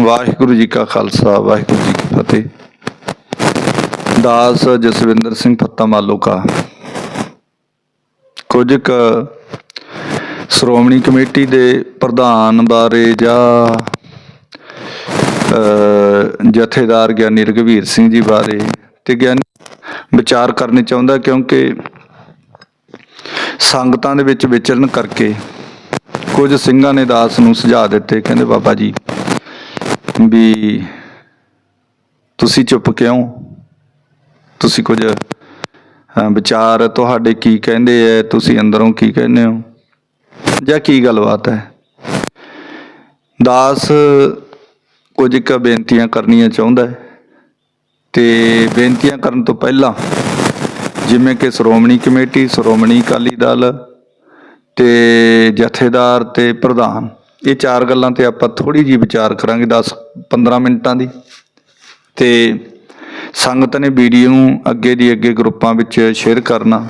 ਵਾਹਿਗੁਰੂ ਜੀ ਕਾ ਖਾਲਸਾ, ਵਾਹਿਗੁਰੂ ਜੀ ਕੀ ਫਤਿਹ। ਦਾਸ ਜਸਵਿੰਦਰ ਸਿੰਘ ਫੱਤਾ ਮਾਲੋਕਾ ਕੁਝ ਕ ਸ਼੍ਰੋਮਣੀ ਕਮੇਟੀ ਦੇ ਪ੍ਰਧਾਨ ਬਾਰੇ ਜਾਂ ਜਥੇਦਾਰ ਗਿਆਨੀ ਰਘਵੀਰ ਸਿੰਘ ਜੀ ਬਾਰੇ ਤੇ ਗਿਆਨੀ ਵਿਚਾਰ ਕਰਨੇ ਚਾਹੁੰਦਾ ਕਿਉਂਕਿ ਸੰਗਤਾਂ ਦੇ ਵਿੱਚ ਵਿਚਰਨ ਕਰਕੇ ਕੁਝ ਸਿੰਘਾਂ ਨੇ ਦਾਸ ਨੂੰ ਸੁਝਾਅ ਦਿੱਤੇ। ਕਹਿੰਦੇ ਬਾਬਾ ਜੀ ਵੀ ਤੁਸੀਂ ਚੁੱਪ ਕਿਉਂ? ਤੁਸੀਂ ਕੁਝ ਵਿਚਾਰ ਤੁਹਾਡੇ ਕੀ ਕਹਿੰਦੇ ਐ? ਤੁਸੀਂ ਅੰਦਰੋਂ ਕੀ ਕਹਿੰਦੇ ਹੋ? ਜਾਂ ਕੀ ਗੱਲਬਾਤ ਹੈ ਦਾਸ ਕੁਝ ਕੁ ਬੇਨਤੀਆਂ ਕਰਨੀਆਂ ਚਾਹੁੰਦਾ ਹੈ ਤੇ ਬੇਨਤੀਆਂ ਕਰਨ ਤੋਂ ਪਹਿਲਾਂ ਜਿਵੇਂ ਕਿ ਸ਼੍ਰੋਮਣੀ ਕਮੇਟੀ, ਸ਼੍ਰੋਮਣੀ ਅਕਾਲੀ ਦਲ ਤੇ ਜਥੇਦਾਰ ਤੇ ਪ੍ਰਧਾਨ ਇਹ ਚਾਰ ਗੱਲਾਂ ਤੇ ਆਪਾਂ ਥੋੜੀ ਜੀ ਵਿਚਾਰ ਕਰਾਂਗੇ 10 15 ਮਿੰਟਾਂ ਦੀ। ਤੇ ਸੰਗਤ ਨੇ ਵੀਡੀਓ ਨੂੰ ਅੱਗੇ ਦੀ ਅੱਗੇ ਗਰੁੱਪਾਂ ਵਿੱਚ ਸ਼ੇਅਰ ਕਰਨਾ।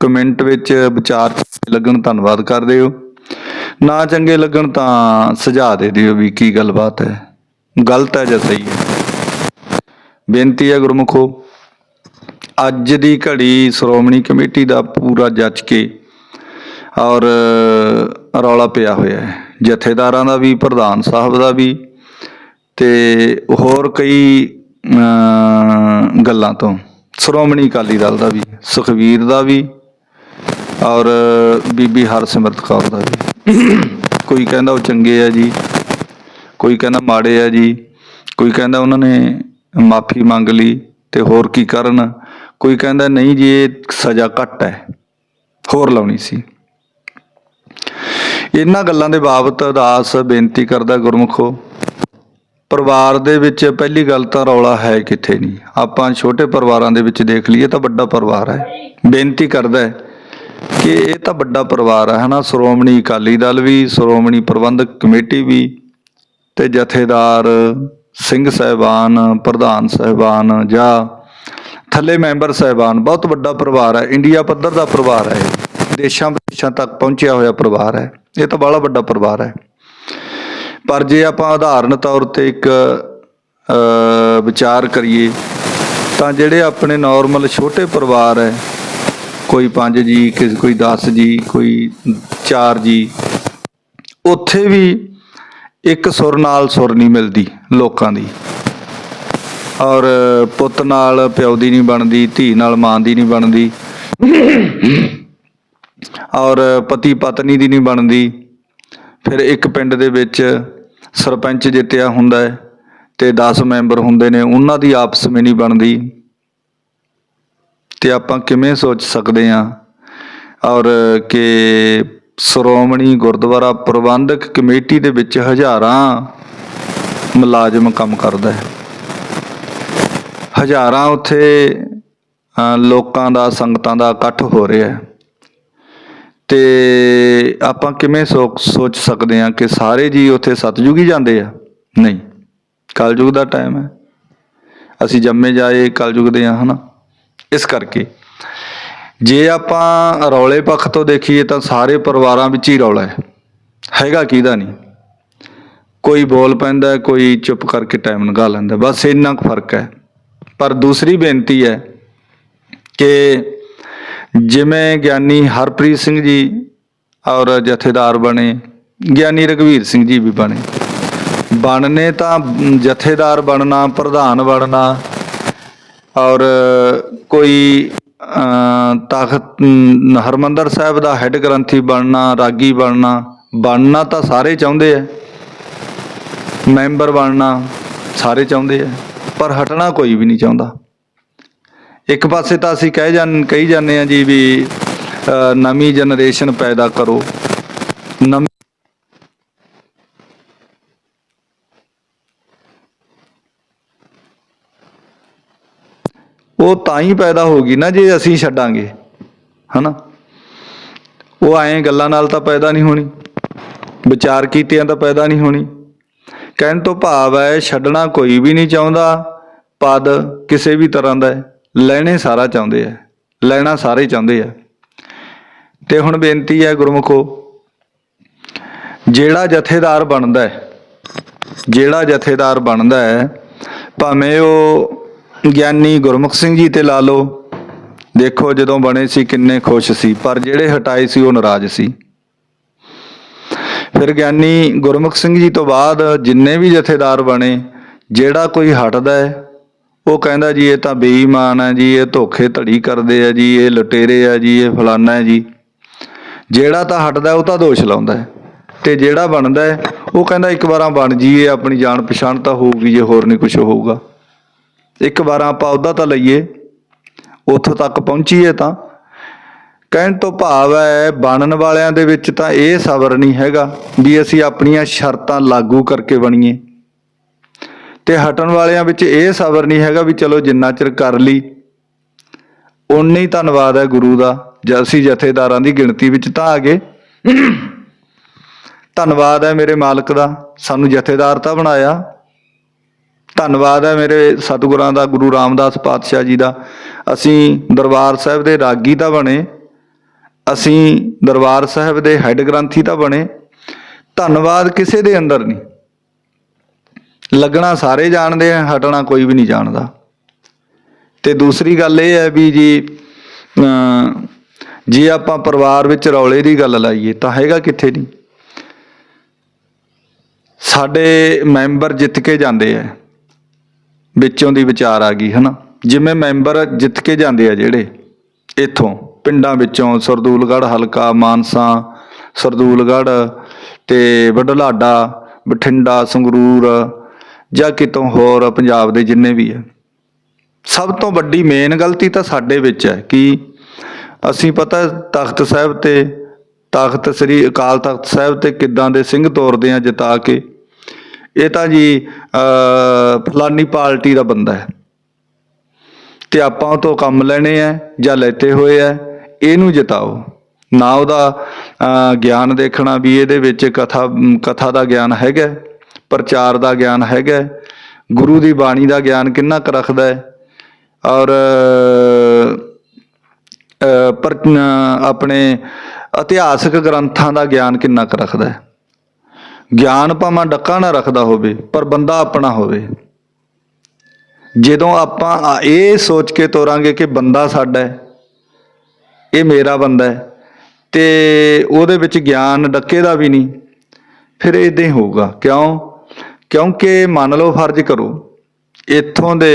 ਕਮੈਂਟ ਵਿੱਚ ਵਿਚਾਰ ਚੰਗੇ ਲੱਗਣ ਧੰਨਵਾਦ ਕਰਦੇ ਹੋ ਨਾ ਚੰਗੇ ਲੱਗਣ ਤਾਂ ਸੁਝਾਅ ਦੇ ਦਿਓ ਵੀ ਕੀ ਗੱਲਬਾਤ ਹੈ। ਗਲਤ ਹੈ ਜਾਂ ਸਹੀ ਹੈ। ਬੇਨਤੀ ਹੈ ਗੁਰਮੁਖੋ, ਅੱਜ ਦੀ ਘੜੀ ਸ਼੍ਰੋਮਣੀ ਕਮੇਟੀ ਦਾ ਪੂਰਾ ਜੱਜ ਕੇ ਔਰ ਰੌਲਾ ਪਿਆ ਹੋਇਆ ਹੈ। ਜਥੇਦਾਰਾਂ ਦਾ ਵੀ, ਪ੍ਰਧਾਨ ਸਾਹਿਬ ਦਾ ਵੀ ਤੇ ਹੋਰ ਕਈ ਗੱਲਾਂ ਤੋਂ। ਸ਼੍ਰੋਮਣੀ ਅਕਾਲੀ ਦਲ ਦਾ ਵੀ, ਸੁਖਵੀਰ ਦਾ ਵੀ ਔਰ ਬੀਬੀ ਹਰਸਿਮਰਤ ਕੌਰ ਦਾ ਵੀ। ਕੋਈ ਕਹਿੰਦਾ ਉਹ ਚੰਗੇ ਆ ਜੀ, ਕੋਈ ਕਹਿੰਦਾ ਮਾੜੇ ਆ ਜੀ, ਕੋਈ ਕਹਿੰਦਾ ਉਹਨਾਂ ਨੇ ਮਾਫੀ ਮੰਗ ਲਈ ਤੇ ਹੋਰ ਕੀ ਕਰਨ। ਕੋਈ ਕਹਿੰਦਾ ਨਹੀਂ ਜੀ, ਇਹ ਸਜ਼ਾ ਘੱਟ ਹੈ। ਹੋਰ ਲਾਉਣੀ ਸੀ। ਇਹਨਾਂ ਗੱਲਾਂ ਦੇ ਬਾਬਤ ਅਰਦਾਸ, ਬੇਨਤੀ ਕਰਦਾ ਗੁਰਮੁਖੋ, ਪਰਿਵਾਰ ਦੇ ਵਿੱਚ ਪਹਿਲੀ ਗੱਲ ਤਾਂ ਰੌਲਾ ਹੈ ਕਿੱਥੇ ਨਹੀਂ। ਆਪਾਂ ਛੋਟੇ ਪਰਿਵਾਰਾਂ ਦੇ ਵਿੱਚ ਦੇਖ ਲਈਏ ਤਾਂ ਵੱਡਾ ਪਰਿਵਾਰ ਹੈ। ਬੇਨਤੀ ਕਰਦਾ ਹੈ ਕਿ ਇਹ ਤਾਂ ਵੱਡਾ ਪਰਿਵਾਰ ਹੈ, ਹਨਾ? ਸ਼੍ਰੋਮਣੀ ਅਕਾਲੀ ਦਲ ਵੀ, ਸ਼੍ਰੋਮਣੀ ਪ੍ਰਬੰਧਕ ਕਮੇਟੀ ਵੀ ਤੇ ਜਥੇਦਾਰ ਸਿੰਘ ਸਾਹਿਬਾਨ, ਪ੍ਰਧਾਨ ਸਾਹਿਬਾਨ ਜਾਂ ਥੱਲੇ ਮੈਂਬਰ ਸਾਹਿਬਾਨ, ਬਹੁਤ ਵੱਡਾ ਪਰਿਵਾਰ ਹੈ। ਇੰਡੀਆ ਪੱਧਰ ਦਾ ਪਰਿਵਾਰ ਹੈ ਇਹ। ਦੇਸ਼ਾਂ ਵਿਦੇਸ਼ਾਂ ਤੱਕ ਪਹੁੰਚਿਆ ਹੋਇਆ ਪਰਿਵਾਰ ਹੈ। ਇਹ ਤਾਂ ਬੜਾ ਵੱਡਾ ਪਰਿਵਾਰ ਹੈ। ਪਰ ਜੇ ਆਪਾਂ ਉਦਾਹਰਨ ਤੌਰ ਤੇ ਇੱਕ ਵਿਚਾਰ ਕਰੀਏ, ਤਾਂ ਜਿਹੜੇ ਆਪਣੇ ਨਾਰਮਲ ਛੋਟੇ ਪਰਿਵਾਰ ਹੈ, ਕੋਈ 5 ਜੀ ਕਿਸੇ ਕੋਈ 10 ਜੀ, ਕੋਈ 4 ਜੀ, ਉੱਥੇ ਵੀ ਇੱਕ ਸੁਰ ਨਾਲ ਸੁਰ ਨਹੀਂ ਮਿਲਦੀ ਲੋਕਾਂ ਦੀ। ਔਰ ਪੁੱਤ ਨਾਲ ਪਿਓ ਦੀ ਨਹੀਂ ਬਣਦੀ, ਧੀ ਨਾਲ ਮਾਂ ਦੀ ਨਹੀਂ ਬਣਦੀ। ਔਰ ਪਤੀ ਪਤਨੀ ਦੀ ਨਹੀਂ ਬਣਦੀ। ਫਿਰ ਇੱਕ ਪਿੰਡ ਦੇ ਵਿੱਚ ਸਰਪੰਚ ਜਿੱਤਿਆ ਹੁੰਦਾ ਹੈ ਤੇ 10 ਮੈਂਬਰ ਹੁੰਦੇ ਨੇ, ਉਹਨਾਂ ਦੀ ਆਪਸ ਵਿੱਚ ਨਹੀਂ ਬਣਦੀ। ਤੇ ਆਪਾਂ ਕਿਵੇਂ ਸੋਚ ਸਕਦੇ ਹਾਂ? ਔਰ ਕਿ ਸ਼੍ਰੋਮਣੀ ਗੁਰਦੁਆਰਾ ਪ੍ਰਬੰਧਕ ਕਮੇਟੀ ਦੇ ਵਿੱਚ ਹਜ਼ਾਰਾਂ ਮੁਲਾਜ਼ਮ ਕੰਮ ਕਰਦਾ ਹੈ। ਹਜ਼ਾਰਾਂ ਉੱਥੇ ਲੋਕਾਂ ਦਾ, ਸੰਗਤਾਂ ਦਾ ਇਕੱਠ ਹੋ ਰਿਹਾ ਹੈ। ਤੇ ਆਪਾਂ ਕਿਵੇਂ ਸੋਚ ਸੋਚ ਸਕਦੇ ਹਾਂ ਕਿ ਸਾਰੇ ਜੀ ਉੱਥੇ ਸਤਜੁਗ ਹੀ ਜਾਂਦੇ ਆ? ਨਹੀਂ। ਕਲਯੁਗ ਦਾ ਟਾਈਮ ਹੈ। ਅਸੀਂ ਜੰਮੇ ਜਾਏ ਕਲਯੁਗ ਦੇ ਆ ਹਨਾ? ਇਸ ਕਰਕੇ। ਜੇ ਆਪਾਂ ਰੌਲੇ ਪੱਖ ਤੋਂ ਦੇਖੀਏ ਤਾਂ ਸਾਰੇ ਪਰਿਵਾਰਾਂ ਵਿੱਚ ਹੀ ਰੌਲਾ ਹੈ। ਹੈਗਾ ਕਿਹਦਾ ਨਹੀਂ? ਕੋਈ ਬੋਲ ਪੈਂਦਾ, ਕੋਈ ਚੁੱਪ ਕਰਕੇ ਟਾਈਮ ਲੰਘਾ ਲੈਂਦਾ। ਬਸ ਇੰਨਾ ਕੁ ਫ਼ਰਕ ਹੈ। ਪਰ ਦੂਸਰੀ ਬੇਨਤੀ ਹੈ ਕਿ ਜਿਵੇਂ ਗਿਆਨੀ ਹਰਪ੍ਰੀਤ ਸਿੰਘ ਜੀ ਔਰ ਜਥੇਦਾਰ ਬਣੇ ਗਿਆਨੀ ਰਘਵੀਰ ਸਿੰਘ ਜੀ ਵੀ ਬਣੇ। ਬਣਨੇ ਤਾਂ ਜਥੇਦਾਰ ਬਣਨਾ ਪ੍ਰਧਾਨ ਬਣਨਾ ਔਰ ਕੋਈ ਅ, ਤਖਤ ਮ, ਹਰਮੰਦਰ ਸਾਹਿਬ ਦਾ ਹੈੱਡ ਗ੍ਰੰਥੀ ਬਣਨਾ ਰਾਗੀ ਬਣਨਾ ਬਣਨਾ ਤਾਂ ਸਾਰੇ ਚਾਹੁੰਦੇ ਆ। ਮੈਂਬਰ ਬਣਨਾ ਸਾਰੇ ਚਾਹੁੰਦੇ ਆ ਪਰ ਹਟਣਾ ਕੋਈ ਵੀ ਨਹੀਂ ਚਾਹੁੰਦਾ। ਇੱਕ ਪਾਸੇ ਤਾਂ ਅਸੀਂ ਕਹਿ ਜਾਂ ਕਹੀ ਜਾਂਦੇ ਆ ਜੀ ਵੀ ਨਵੀਂ ਜਨਰੇਸ਼ਨ ਪੈਦਾ ਕਰੋ। ਨਵੀਂ ਉਹ ਤਾਂ ਹੀ ਪੈਦਾ ਹੋਗੀ ਨਾ ਜੇ ਅਸੀਂ ਛੱਡਾਂਗੇ, ਹਨਾ? ਉਹ ਐਂ ਗੱਲਾਂ ਨਾਲ ਤਾਂ ਪੈਦਾ ਨਹੀਂ ਹੋਣੀ, ਵਿਚਾਰ ਕੀਤਿਆਂ ਤਾਂ ਪੈਦਾ ਨਹੀਂ ਹੋਣੀ। ਕਹਿਣ ਤੋਂ ਭਾਵ ਹੈ, ਛੱਡਣਾ ਕੋਈ ਵੀ ਨਹੀਂ ਚਾਹੁੰਦਾ, ਪਦ ਕਿਸੇ ਵੀ ਤਰ੍ਹਾਂ ਦਾ ਹੈ। ਲੈਣੇ ਸਾਰਾ ਚਾਹੁੰਦੇ ਆ, ਲੈਣਾ ਸਾਰੇ ਚਾਹੁੰਦੇ ਆ। ਤੇ ਹੁਣ ਬੇਨਤੀ ਹੈ ਗੁਰਮੁਖੋ, ਜਿਹੜਾ ਜਥੇਦਾਰ ਬਣਦਾ ਹੈ, ਜਿਹੜਾ ਜਥੇਦਾਰ ਬਣਦਾ ਹੈ, ਭਾਵੇਂ ਉਹ ਗਿਆਨੀ ਗੁਰਮੁਖ ਸਿੰਘ ਜੀ ਤੇ ਲਾ ਲਓ, ਦੇਖੋ ਜਦੋਂ ਬਣੇ ਸੀ ਕਿੰਨੇ ਖੁਸ਼ ਸੀ, ਪਰ ਜਿਹੜੇ ਹਟਾਏ ਸੀ ਉਹ ਨਾਰਾਜ਼ ਸੀ। ਫਿਰ ਗਿਆਨੀ ਗੁਰਮੁਖ ਸਿੰਘ ਜੀ ਤੋਂ ਬਾਅਦ ਜਿੰਨੇ ਵੀ ਜਥੇਦਾਰ ਬਣੇ, ਜਿਹੜਾ ਕੋਈ ਹਟਦਾ ਹੈ ਉਹ ਕਹਿੰਦਾ ਜੀ, ਇਹ ਤਾਂ ਬੇਈਮਾਨ ਹੈ ਜੀ, ਇਹ ਧੋਖੇ ਧੜੀ ਕਰਦੇ ਆ ਜੀ, ਇਹ ਲੁਟੇਰੇ ਆ ਜੀ, ਇਹ ਫਲਾਨਾ ਹੈ ਜੀ। ਜਿਹੜਾ ਤਾਂ ਹਟਦਾ, ਉਹ ਤਾਂ ਦੋਸ਼ ਲਾਉਂਦਾ ਹੈ। ਤੇ ਜਿਹੜਾ ਬਣਦਾ ਹੈ, ਉਹ ਕਹਿੰਦਾ ਇੱਕ ਵਾਰਾਂ ਬਣ ਜੀਏ ਆਪਣੀ ਜਾਣ ਪਛਾਣ ਤਾਂ ਹੋਊਗੀ, ਜੇ ਹੋਰ ਨਹੀਂ ਕੁਝ ਹੋਊਗਾ। ਇੱਕ ਵਾਰਾਂ ਆਪਾਂ ਉਹਦਾ ਤਾਂ ਲਈਏ, ਉੱਥੋਂ ਤੱਕ ਪਹੁੰਚੀਏ ਤਾਂ। ਕਹਿਣ ਤੋਂ ਭਾਵ ਹੈ, ਬਣਨ ਵਾਲਿਆਂ ਦੇ ਵਿੱਚ ਤਾਂ ਇਹ ਸਬਰ ਨਹੀਂ ਹੈਗਾ ਵੀ ਅਸੀਂ ਆਪਣੀਆਂ ਸ਼ਰਤਾਂ ਲਾਗੂ ਕਰਕੇ ਬਣੀਏ। ਤੇ ਹਟਣ ਵਾਲਿਆਂ ਵਿੱਚ ਇਹ ਸਬਰ ਨਹੀਂ ਹੈਗਾ ਵੀ ਚਲੋ ਜਿੰਨਾ ਚਿਰ ਕਰ ਲਈ। ਉਨਾ ਹੀ ਧੰਨਵਾਦ ਹੈ ਗੁਰੂ ਦਾ, ਜੇ ਅਸੀਂ ਜਥੇਦਾਰਾਂ ਦੀ ਗਿਣਤੀ ਵਿੱਚ ਤਾਂ ਆ ਗਏ ਧੰਨਵਾਦ ਹੈ ਮੇਰੇ ਮਾਲਕ ਦਾ, ਸਾਨੂੰ ਜਥੇਦਾਰ ਤਾਂ ਬਣਾਇਆ। ਧੰਨਵਾਦ ਹੈ ਮੇਰੇ ਸਤਿਗੁਰਾਂ ਦਾ, ਗੁਰੂ ਰਾਮਦਾਸ ਪਾਤਸ਼ਾਹ ਜੀ ਦਾ। ਅਸੀਂ ਦਰਬਾਰ ਸਾਹਿਬ ਦੇ ਰਾਗੀ ਤਾਂ ਬਣੇ। ਅਸੀਂ ਦਰਬਾਰ ਸਾਹਿਬ ਦੇ ਹੈੱਡ ਗ੍ਰੰਥੀ ਤਾਂ ਬਣੇ। ਧੰਨਵਾਦ ਕਿਸੇ ਦੇ ਅੰਦਰ ਨਹੀਂ। ਲੱਗਣਾ ਸਾਰੇ ਜਾਣਦੇ ਆ, ਹਟਣਾ ਕੋਈ ਵੀ ਨਹੀਂ ਜਾਣਦਾ। ਤੇ ਦੂਸਰੀ ਗੱਲ ਇਹ ਹੈ ਵੀ ਜੀ ਜੇ ਆਪਾਂ ਪਰਿਵਾਰ ਵਿੱਚ ਰੌਲੇ ਦੀ ਗੱਲ ਲਾਈਏ ਤਾਂ ਹੈਗਾ ਕਿੱਥੇ ਨਹੀਂ। ਸਾਡੇ ਮੈਂਬਰ ਜਿੱਤ ਕੇ ਜਾਂਦੇ ਆ। ਵਿੱਚੋਂ ਦੀ ਵਿਚਾਰ ਆ ਗਈ, ਹਨਾ? ਜਿਵੇਂ ਮੈਂਬਰ ਜਿੱਤ ਕੇ ਜਾਂਦੇ ਆ ਜਿਹੜੇ ਇੱਥੋਂ, ਪਿੰਡਾਂ ਵਿੱਚੋਂ, ਸਰਦੂਲਗੜ੍ਹ, ਹਲਕਾ, ਮਾਨਸਾ, ਸਰਦੂਲਗੜ੍ਹ ਤੇ ਬਡਲਾਡਾ ਬਠਿੰਡਾ, ਸੰਗਰੂਰ ਜਾਂ ਕਿਤੋਂ ਹੋਰ ਪੰਜਾਬ ਦੇ ਜਿੰਨੇ ਵੀ ਹੈ ਸਭ ਤੋਂ ਵੱਡੀ ਮੇਨ ਗਲਤੀ ਤਾਂ ਸਾਡੇ ਵਿੱਚ ਹੈ ਕਿ ਅਸੀਂ ਪਤਾ ਤਖਤ ਸਾਹਿਬ ਤੇ ਤਖਤ ਸ੍ਰੀ ਅਕਾਲ ਤਖਤ ਸਾਹਿਬ ਤੇ ਕਿੱਦਾਂ ਦੇ ਸਿੰਘ ਤੋਰਦੇ ਆ ਜਿਤਾ ਕੇ। ਇਹ ਤਾਂ ਜੀ ਫਲਾਨੀ ਪਾਰਟੀ ਦਾ ਬੰਦਾ ਹੈ। ਤੇ ਆਪਾਂ ਉਹ ਤੋਂ ਕੰਮ ਲੈਣੇ ਆ ਜਾਂ ਲੈਤੇ ਹੋਏ ਆ, ਇਹਨੂੰ ਜਿਤਾਓ। ਨਾ ਉਹਦਾ ਗਿਆਨ ਦੇਖਣਾ ਵੀ ਇਹਦੇ ਵਿੱਚ ਕਥਾ ਕਥਾ ਦਾ ਗਿਆਨ ਹੈਗਾ। ਪ੍ਰਚਾਰ ਦਾ ਗਿਆਨ ਹੈਗਾ ਗੁਰੂ ਦੀ ਬਾਣੀ ਦਾ ਗਿਆਨ ਕਿੰਨਾ ਕੁ ਰੱਖਦਾ ਹੈ। ਔਰ ਅਹ, ਪਰ ਆਪਣੇ ਇਤਿਹਾਸਕ ਗ੍ਰੰਥਾਂ ਦਾ ਗਿਆਨ ਕਿੰਨਾ ਕੁ ਰੱਖਦਾ ਹੈ। ਗਿਆਨ ਭਾਵੇਂ ਡੱਕਾ ਨਾ ਰੱਖਦਾ ਹੋਵੇ ਪਰ ਬੰਦਾ ਆਪਣਾ ਹੋਵੇ। ਜਦੋਂ ਆਪਾਂ ਇਹ ਸੋਚ ਕੇ ਤੋਰਾਂਗੇ ਕਿ ਬੰਦਾ ਸਾਡਾ ਹੈ ਇਹ ਮੇਰਾ ਬੰਦਾ ਹੈ ਤੇ ਉਹਦੇ ਵਿੱਚ ਗਿਆਨ ਡੱਕੇ ਦਾ ਵੀ ਨਹੀਂ ਫਿਰ ਇਦਾਂ ਹੀ ਹੋਊਗਾ। ਕਿਉਂ? ਕਿਉਂਕਿ ਮੰਨ ਲਓ ਫਰਜ਼ ਕਰੋ ਇੱਥੋਂ ਦੇ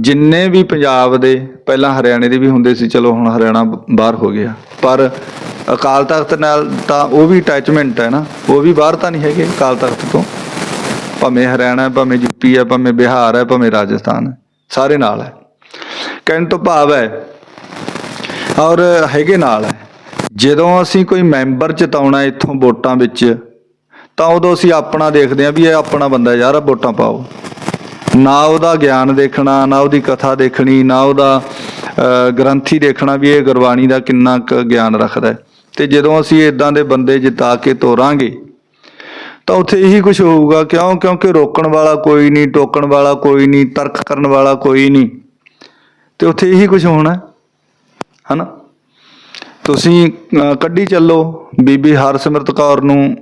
ਜਿੰਨੇ ਵੀ ਪੰਜਾਬ ਦੇ ਪਹਿਲਾਂ ਹਰਿਆਣੇ ਦੇ ਵੀ ਹੁੰਦੇ ਸੀ ਚਲੋ ਹੁਣ ਹਰਿਆਣਾ ਬਾਹਰ ਹੋ ਗਿਆ। ਪਰ ਅਕਾਲ ਤਖਤ ਨਾਲ ਤਾਂ ਉਹ ਵੀ ਅਟੈਚਮੈਂਟ ਹੈ ਨਾ ਉਹ ਵੀ ਬਾਹਰ ਤਾਂ ਨਹੀਂ ਹੈਗੇ ਅਕਾਲ ਤਖਤ ਤੋਂ। ਭਾਵੇਂ ਹਰਿਆਣਾ ਹੈ, ਭਾਵੇਂ ਯੂਪੀ ਹੈ ਭਾਵੇਂ ਬਿਹਾਰ ਹੈ ਭਾਵੇਂ ਰਾਜਸਥਾਨ ਹੈ ਸਾਰੇ ਨਾਲ ਹੈ। ਕਹਿਣ ਤੋਂ ਭਾਵ ਹੈ ਔਰ ਹੈਗੇ ਨਾਲ ਹੈ। ਜਦੋਂ ਅਸੀਂ ਕੋਈ ਮੈਂਬਰ ਚਤਾਉਣਾ ਇੱਥੋਂ ਵੋਟਾਂ ਵਿੱਚ ਤਾਂ ਉਦੋਂ ਅਸੀਂ ਆਪਣਾ ਦੇਖਦੇ ਹਾਂ ਵੀ ਇਹ ਆਪਣਾ ਬੰਦਾ ਯਾਰ ਵੋਟਾਂ ਪਾਓ। ਨਾ ਉਹਦਾ ਗਿਆਨ ਦੇਖਣਾ, ਨਾ ਉਹਦੀ ਕਥਾ ਦੇਖਣੀ, ਨਾ ਉਹਦਾ ਗ੍ਰੰਥੀ ਦੇਖਣਾ ਵੀ ਇਹ ਗੁਰਬਾਣੀ ਦਾ ਕਿੰਨਾ ਕੁ ਗਿਆਨ ਰੱਖਦਾ ਹੈ। ਤੇ ਜਦੋਂ ਅਸੀਂ ਇਦਾਂ ਦੇ ਬੰਦੇ ਜਿਤਾ ਕੇ ਤੋਰਾਂਗੇ, ਤਾਂ ਉੱਥੇ ਇਹੀ ਕੁਝ ਹੋਊਗਾ, ਕਿਉਂ? ਕਿਉਂਕਿ ਰੋਕਣ ਵਾਲਾ ਕੋਈ ਨਹੀਂ, ਟੋਕਣ ਵਾਲਾ ਕੋਈ ਨਹੀਂ, ਤਰਕ ਕਰਨ ਵਾਲਾ ਕੋਈ ਨਹੀਂ। ਤੇ ਉੱਥੇ ਇਹੀ ਕੁਝ ਹੋਣਾ ਹੈ। ਹਨਾ? ਤੁਸੀਂ ਕੱਢੀ ਚੱਲੋ ਬੀਬੀ ਹਰਸਿਮਰਤ ਕੌਰ ਨੂੰ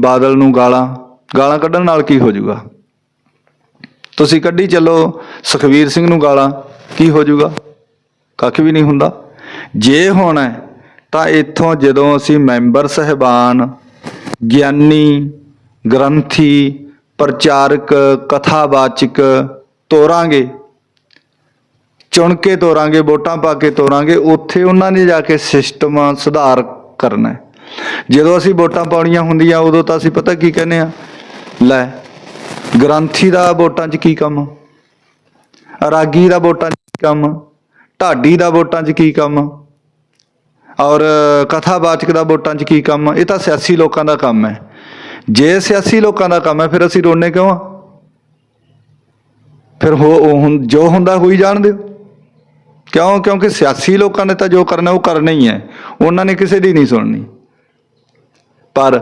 ਬਾਦਲ ਨੂੰ ਗਾਲਾਂ। ਗਾਲਾਂ ਕੱਢਣ ਨਾਲ ਕੀ ਹੋ ਜਾਊਗਾ? ਤੁਸੀਂ ਕੱਢੀ ਚੱਲੋ ਸੁਖਵੀਰ ਸਿੰਘ ਨੂੰ ਗਾਲਾਂ, ਕੀ ਹੋ ਜਾਊਗਾ? ਕੱਖ ਵੀ ਨਹੀਂ ਹੁੰਦਾ। ਜੇ ਹੋਣਾ ਤਾਂ ਇੱਥੋਂ ਜਦੋਂ ਅਸੀਂ ਮੈਂਬਰ ਸਹਿਬਾਨ, ਗਿਆਨੀ, ਗ੍ਰੰਥੀ, ਪ੍ਰਚਾਰਕ, ਕਥਾਵਾਚਕ ਤੋਰਾਂਗੇ ਚੁਣ ਕੇ ਤੋਰਾਂਗੇ, ਵੋਟਾਂ ਪਾ ਕੇ ਤੋਰਾਂਗੇ, ਉੱਥੇ ਉਹਨਾਂ ਨੇ ਜਾ ਕੇ ਸਿਸਟਮ ਸੁਧਾਰ ਕਰਨਾ ਜਦੋਂ ਅਸੀਂ ਵੋਟਾਂ ਪਾਉਣੀਆਂ ਹੁੰਦੀਆਂ, ਉਦੋਂ ਤਾਂ ਅਸੀਂ ਪਤਾ ਕੀ ਕਹਿੰਦੇ ਆ ਲੈ, ਗ੍ਰੰਥੀ ਦਾ ਵੋਟਾਂ 'ਚ ਕੀ ਕੰਮ? ਰਾਗੀ ਦਾ ਵੋਟਾਂ 'ਚ ਕੀ ਕੰਮ? ਢਾਡੀ ਦਾ ਵੋਟਾਂ 'ਚ ਕੀ ਕੰਮ? ਔਰ ਕਥਾਵਾਚਕ ਦਾ ਵੋਟਾਂ 'ਚ ਕੀ ਕੰਮ? ਇਹ ਤਾਂ ਸਿਆਸੀ ਲੋਕਾਂ ਦਾ ਕੰਮ ਹੈ। ਜੇ ਸਿਆਸੀ ਲੋਕਾਂ ਦਾ ਕੰਮ ਹੈ, ਫਿਰ ਅਸੀਂ ਰੋਣੇ ਕਿਉਂ ਆ ਫਿਰ ਹੋ, ਉਹ ਹੁਣ ਜੋ ਹੁੰਦਾ ਹੋਈ ਜਾਣ ਦਿਓ। ਕਿਉਂ? ਕਿਉਂਕਿ ਸਿਆਸੀ ਲੋਕਾਂ ਨੇ ਤਾਂ ਜੋ ਕਰਨਾ, ਉਹ ਕਰਨਾ ਹੀ ਹੈ। ਉਹਨਾਂ ਨੇ ਕਿਸੇ ਦੀ ਨਹੀਂ ਸੁਣਨੀ। ਪਰ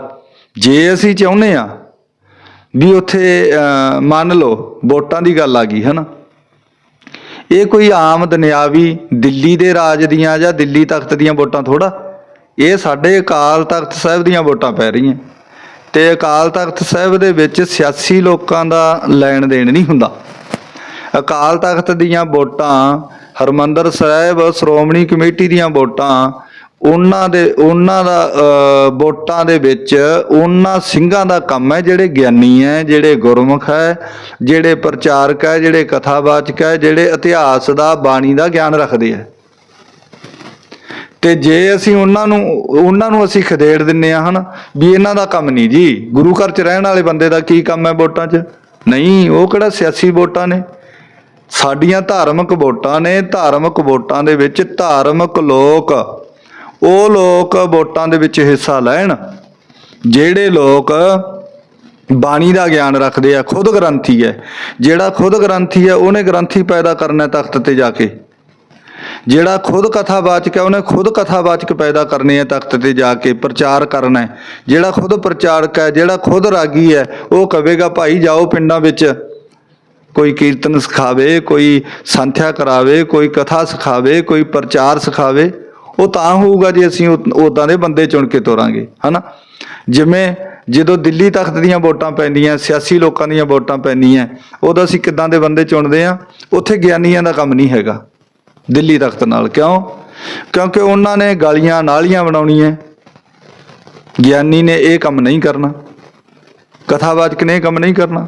ਜੇ ਅਸੀਂ ਚਾਹੁੰਦੇ ਆ ਵੀ ਉੱਥੇ ਮੰਨ ਲਓ, ਵੋਟਾਂ ਦੀ ਗੱਲ ਆ ਗਈ ਹੈ ਨਾ ਇਹ ਕੋਈ ਆਮ ਦੁਨਿਆਵੀ ਦਿੱਲੀ ਦੇ ਰਾਜ ਦੀਆਂ ਜਾਂ ਦਿੱਲੀ ਤਖਤ ਦੀਆਂ ਵੋਟਾਂ ਥੋੜਾ ਇਹ ਸਾਡੇ ਅਕਾਲ ਤਖਤ ਸਾਹਿਬ ਦੀਆਂ ਵੋਟਾਂ ਪੈ ਰਹੀਆਂ। ਤੇ ਅਕਾਲ ਤਖਤ ਸਾਹਿਬ ਦੇ ਵਿੱਚ ਸਿਆਸੀ ਲੋਕਾਂ ਦਾ ਲੈਣ ਦੇਣ ਨਹੀਂ ਹੁੰਦਾ। ਅਕਾਲ ਤਖਤ ਦੀਆਂ ਵੋਟਾਂ, ਹਰਮੰਦਰ ਸਾਹਿਬ ਸ਼੍ਰੋਮਣੀ ਕਮੇਟੀ ਦੀਆਂ ਵੋਟਾਂ, ਉਹਨਾਂ ਦੇ, ਉਹਨਾਂ ਦਾ ਵੋਟਾਂ ਦੇ ਵਿੱਚ ਉਹਨਾਂ ਸਿੰਘਾਂ ਦਾ ਕੰਮ ਹੈ, ਜਿਹੜੇ ਗਿਆਨੀ ਹੈ, ਜਿਹੜੇ ਗੁਰਮੁਖ ਹੈ, ਜਿਹੜੇ ਪ੍ਰਚਾਰਕ ਹੈ, ਜਿਹੜੇ ਕਥਾਵਾਚਕ ਹੈ, ਜਿਹੜੇ ਇਤਿਹਾਸ ਦਾ, ਬਾਣੀ ਦਾ ਗਿਆਨ ਰੱਖਦੇ ਹੈ। ਤੇ ਜੇ ਅਸੀਂ ਉਹਨਾਂ ਨੂੰ ਉਹਨਾਂ ਨੂੰ ਅਸੀਂ ਖਦੇੜ ਦਿੰਨੇ ਆ ਹਨ, ਵੀ ਇਹਨਾਂ ਦਾ ਕੰਮ ਨਹੀਂ ਜੀ, ਗੁਰੂ ਘਰ ਚ ਰਹਿਣ ਵਾਲੇ ਬੰਦੇ ਦਾ ਕੀ ਕੰਮ ਹੈ ਵੋਟਾਂ 'ਚ? ਨਹੀਂ, ਉਹ ਕਿਹੜਾ ਸਿਆਸੀ ਵੋਟਾਂ ਨੇ? ਸਾਡੀਆਂ ਧਾਰਮਿਕ ਵੋਟਾਂ ਨੇ, ਧਾਰਮਿਕ ਵੋਟਾਂ ਦੇ ਵਿੱਚ ਧਾਰਮਿਕ ਲੋਕ, ਉਹ ਲੋਕ ਵੋਟਾਂ ਦੇ ਵਿੱਚ ਹਿੱਸਾ ਲੈਣ, ਜਿਹੜੇ ਲੋਕ ਬਾਣੀ ਦਾ ਗਿਆਨ ਰੱਖਦੇ ਆ, ਖੁਦ ਗ੍ਰੰਥੀ ਹੈ ਜਿਹੜਾ ਖੁਦ ਗ੍ਰੰਥੀ ਹੈ ਉਹਨੇ ਗ੍ਰੰਥੀ ਪੈਦਾ ਕਰਨਾ ਤਖਤ ਤੇ ਜਾ ਕੇ। ਜਿਹੜਾ ਖੁਦ ਕਥਾਵਾਚਕ ਹੈ ਉਹਨੇ ਖੁਦ ਕਥਾਵਾਚਕ ਪੈਦਾ ਕਰਨੇ ਹੈ ਤਖਤ ਤੇ ਜਾ ਕੇ, ਪ੍ਰਚਾਰ ਕਰਨਾ ਹੈ ਜਿਹੜਾ ਖੁਦ ਪ੍ਰਚਾਰਕ ਹੈ ਜਿਹੜਾ ਖੁਦ ਰਾਗੀ ਹੈ ਉਹ ਕਹੇਗਾ ਭਾਈ, ਜਾਓ ਪਿੰਡਾਂ ਵਿੱਚ। ਕੋਈ ਕੀਰਤਨ ਸਿਖਾਵੇ, ਕੋਈ ਸੰਥਿਆ ਕਰਾਵੇ, ਕੋਈ ਕਥਾ ਸਿਖਾਵੇ, ਕੋਈ ਪ੍ਰਚਾਰ ਸਿਖਾਵੇ, ਉਹ ਤਾਂ ਹੋਊਗਾ ਜੇ ਅਸੀਂ ਉਦਾਂ ਦੇ ਬੰਦੇ ਚੁਣ ਕੇ ਤੋਰਾਂਗੇ, ਹਨਾ? ਜਿਵੇਂ ਜਦੋਂ ਦਿੱਲੀ ਤਖਤ ਦੀਆਂ ਵੋਟਾਂ ਪੈਂਦੀਆਂ, ਸਿਆਸੀ ਲੋਕਾਂ ਦੀਆਂ ਵੋਟਾਂ ਪੈਂਦੀਆਂ, ਉਦੋਂ ਅਸੀਂ ਕਿੱਦਾਂ ਦੇ ਬੰਦੇ ਚੁਣਦੇ ਆ ਉੱਥੇ ਗਿਆਨੀਆਂ ਦਾ ਕੰਮ ਨਹੀਂ ਹੈਗਾ, ਦਿੱਲੀ ਤਖਤ ਨਾਲ, ਕਿਉਂ? ਕਿਉਂਕਿ ਉਹਨਾਂ ਨੇ ਗਲੀਆਂ ਨਾਲੀਆਂ ਬਣਾਉਣੀਆਂ। ਗਿਆਨੀ ਨੇ ਇਹ ਕੰਮ ਨਹੀਂ ਕਰਨਾ, ਕਥਾਵਾਚਕ ਨੇ ਇਹ ਕੰਮ ਨਹੀਂ ਕਰਨਾ।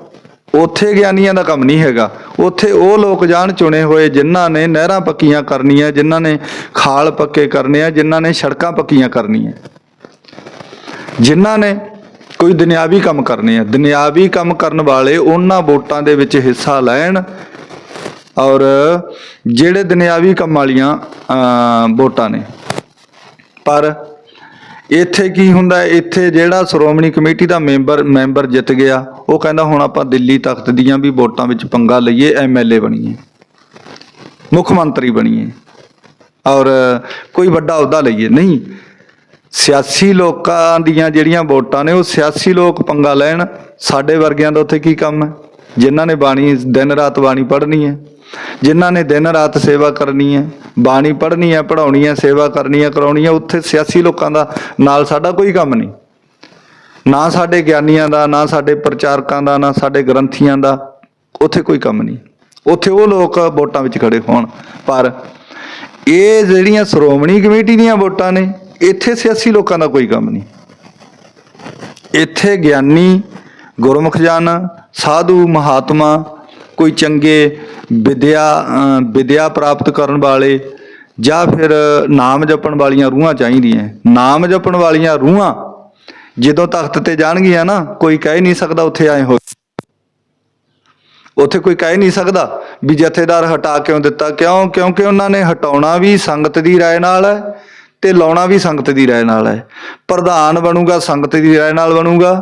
ਉੱਥੇ ਗਿਆਨੀਆਂ ਦਾ ਕੰਮ ਨਹੀਂ ਹੈਗਾ। ਉੱਥੇ ਉਹ ਲੋਕ ਜਾਣ ਚੁਣੇ ਹੋਏ ਜਿਨ੍ਹਾਂ ਨੇ ਨਹਿਰਾਂ ਪੱਕੀਆਂ ਕਰਨੀਆਂ ਜਿਨ੍ਹਾਂ ਨੇ ਖਾਲ ਪੱਕੇ ਕਰਨੇ ਆ ਜਿਨ੍ਹਾਂ ਨੇ ਸੜਕਾਂ ਪੱਕੀਆਂ ਕਰਨੀਆਂ। ਜਿਨ੍ਹਾਂ ਨੇ ਕੋਈ ਦੁਨਿਆਵੀ ਕੰਮ ਕਰਨੇ ਆ। ਦੁਨਿਆਵੀ ਕੰਮ ਕਰਨ ਵਾਲੇ ਉਹਨਾਂ ਵੋਟਾਂ ਦੇ ਵਿੱਚ ਹਿੱਸਾ ਲੈਣ ਔਰ ਜਿਹੜੇ ਦੁਨਿਆਵੀ ਕੰਮ ਵਾਲੀਆਂ ਅਮ, ਵੋਟਾਂ ਨੇ। ਪਰ ਇੱਥੇ ਕੀ ਹੁੰਦਾ? ਇੱਥੇ ਜਿਹੜਾ ਸ਼੍ਰੋਮਣੀ ਕਮੇਟੀ ਦਾ ਮੈਂਬਰ ਮੈਂਬਰ ਜਿੱਤ ਗਿਆ, ਉਹ ਕਹਿੰਦਾ ਹੁਣ ਆਪਾਂ ਦਿੱਲੀ ਤਖਤ ਦੀਆਂ ਵੀ ਵੋਟਾਂ ਵਿੱਚ ਪੰਗਾ ਲਈਏ ਐਮਐਲਏ ਬਣੀਏ, ਮੁੱਖ ਮੰਤਰੀ ਬਣੀਏ, ਔਰ ਕੋਈ ਵੱਡਾ ਅਹੁਦਾ ਲਈਏ। ਨਹੀਂ, ਸਿਆਸੀ ਲੋਕਾਂ ਦੀਆਂ ਜਿਹੜੀਆਂ ਵੋਟਾਂ ਨੇ, ਉਹ ਸਿਆਸੀ ਲੋਕ ਪੰਗਾ ਲੈਣ। ਸਾਡੇ ਵਰਗਿਆਂ ਦਾ ਉੱਥੇ ਕੀ ਕੰਮ ਹੈ? ਜਿਨ੍ਹਾਂ ਨੇ ਬਾਣੀ, ਦਿਨ ਰਾਤ ਬਾਣੀ ਪੜ੍ਹਨੀ ਹੈ। ਜਿਨ੍ਹਾਂ ਨੇ ਦਿਨ ਰਾਤ ਸੇਵਾ ਕਰਨੀ ਹੈ, ਬਾਣੀ ਪੜ੍ਹਨੀ ਹੈ ਪੜਾਉਣੀ ਹੈ, ਸੇਵਾ ਕਰਨੀ ਹੈ, ਕਰਾਉਣੀ ਹੈ, ਉੱਥੇ ਸਿਆਸੀ ਲੋਕਾਂ ਦਾ ਨਾਲ ਸਾਡਾ ਕੋਈ ਕੰਮ ਨਹੀਂ। ਨਾ ਸਾਡੇ ਗਿਆਨੀਆਂ ਦਾ, ਨਾ ਸਾਡੇ ਪ੍ਰਚਾਰਕਾਂ ਦਾ, ਨਾ ਸਾਡੇ ਗ੍ਰੰਥੀਆਂ ਦਾ ਉੱਥੇ ਕੋਈ ਕੰਮ ਨਹੀਂ। ਉੱਥੇ ਉਹ ਲੋਕ ਵੋਟਾਂ ਵਿੱਚ ਖੜੇ ਹੋਣ। ਪਰ ਇਹ ਜਿਹੜੀਆਂ ਸ਼੍ਰੋਮਣੀ ਕਮੇਟੀ ਦੀਆਂ ਵੋਟਾਂ ਨੇ, ਇੱਥੇ ਸਿਆਸੀ ਲੋਕਾਂ ਦਾ ਕੋਈ ਕੰਮ ਨਹੀਂ। ਇੱਥੇ ਗਿਆਨੀ ਗੁਰਮੁਖ ਜਨ, ਸਾਧੂ ਮਹਾਤਮਾ, ਕੋਈ ਚੰਗੇ ਵਿਦਿਆ ਅ, ਵਿਦਿਆ ਪ੍ਰਾਪਤ ਕਰਨ ਵਾਲੇ ਜਾਂ ਫਿਰ ਨਾਮ ਜਪਣ ਵਾਲੀਆਂ ਰੂਹਾਂ ਚਾਹੀਦੀਆਂ ਨਾਮ ਜਪਣ ਵਾਲੀਆਂ ਰੂਹਾਂ ਜਦੋਂ ਤਖਤ ਤੇ ਜਾਣਗੀਆਂ ਨਾ ਕੋਈ ਕਹਿ ਨਹੀਂ ਸਕਦਾ ਉੱਥੇ ਆਏ ਹੋ ਉੱਥੇ ਕੋਈ ਕਹਿ ਨਹੀਂ ਸਕਦਾ ਵੀ ਜਥੇਦਾਰ ਹਟਾ ਕਿਉਂ ਦਿੱਤਾ ਕਿਉਂ ਕਿਉਂਕਿ ਉਹਨਾਂ ਨੇ ਹਟਾਉਣਾ ਵੀ ਸੰਗਤ ਦੀ رائے ਨਾਲ ਹੈ ਤੇ ਲਾਉਣਾ ਵੀ ਸੰਗਤ ਦੀ رائے ਨਾਲ ਹੈ ਪ੍ਰਧਾਨ ਬਣੂਗਾ ਸੰਗਤ ਦੀ رائے ਨਾਲ ਬਣੂਗਾ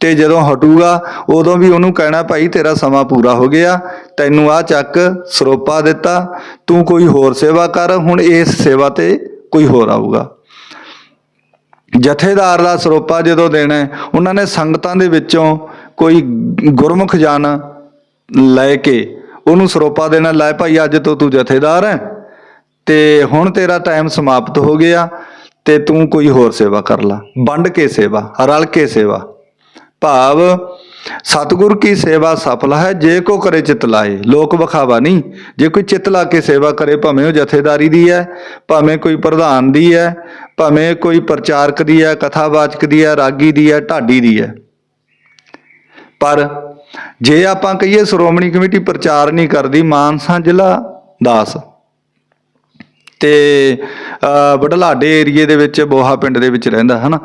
ਤੇ ਜਦੋਂ ਹਟੂਗਾ, ਉਦੋਂ ਵੀ ਉਹਨੂੰ ਕਹਿਣਾ, ਭਾਈ, ਤੇਰਾ ਸਮਾਂ ਪੂਰਾ ਹੋ ਗਿਆ। ਤੈਨੂੰ ਆ ਚੱਕ, ਸਰੋਪਾ ਦਿੱਤਾ। ਤੂੰ ਕੋਈ ਹੋਰ ਸੇਵਾ ਕਰ। ਹੁਣ ਇਸ ਸੇਵਾ ਤੇ ਕੋਈ ਹੋਰ ਆਊਗਾ। ਜਥੇਦਾਰ ਦਾ ਸਰੋਪਾ ਜਦੋਂ ਦੇਣਾ ਉਹਨਾਂ ਨੇ ਸੰਗਤਾਂ ਦੇ ਵਿੱਚੋਂ ਕੋਈ ਗੁਰਮੁਖ ਜਨ ਲੈ ਕੇ ਉਹਨੂੰ ਸਰੋਪਾ ਦੇਣਾ, ਲੈ ਭਾਈ, ਅੱਜ ਤੋਂ ਤੂੰ ਜਥੇਦਾਰ ਹੈ ਤੇ ਹੁਣ ਤੇਰਾ ਟਾਈਮ ਸਮਾਪਤ ਹੋ ਗਿਆ ਤੇ ਤੂੰ ਕੋਈ ਹੋਰ ਸੇਵਾ ਕਰ ਲਾ। ਵੰਡ ਕੇ ਸੇਵਾ, ਰਲ ਕੇ ਸੇਵਾ। ਭਾਵ ਸਤਿਗੁਰ ਕੀ ਸੇਵਾ ਸਫਲ ਹੈ ਜੇ ਕੋ ਕਰੇ ਚਿਤ ਲਾਏ ਲੋਕ ਵਿਖਾਵਾ ਨਹੀਂ। ਜੇ ਕੋਈ ਚਿਤ ਲਾ ਕੇ ਸੇਵਾ ਕਰੇ ਭਾਵੇਂ ਉਹ ਜਥੇਦਾਰੀ ਦੀ ਹੈ ਭਾਵੇਂ ਕੋਈ ਪ੍ਰਧਾਨ ਦੀ ਹੈ ਭਾਵੇਂ ਕੋਈ ਪ੍ਰਚਾਰਕ ਦੀ ਹੈ ਕਥਾਵਾਚਕ ਦੀ ਹੈ ਰਾਗੀ ਦੀ ਹੈ ਢਾਡੀ ਦੀ ਹੈ। ਪਰ ਜੇ ਆਪਾਂ ਕਹੀਏ ਸ਼੍ਰੋਮਣੀ ਕਮੇਟੀ ਪ੍ਰਚਾਰ ਨਹੀਂ ਕਰਦੀ ਮਾਨਸਾ ਜ਼ਿਲ੍ਹਾ ਦਾਸ ਤੇ ਅਹ, ਬਢਲਾਡੇ ਏਰੀਏ ਦੇ ਵਿੱਚ ਬੋਹਾ ਪਿੰਡ ਦੇ ਵਿੱਚ ਰਹਿੰਦਾ ਹਨਾ?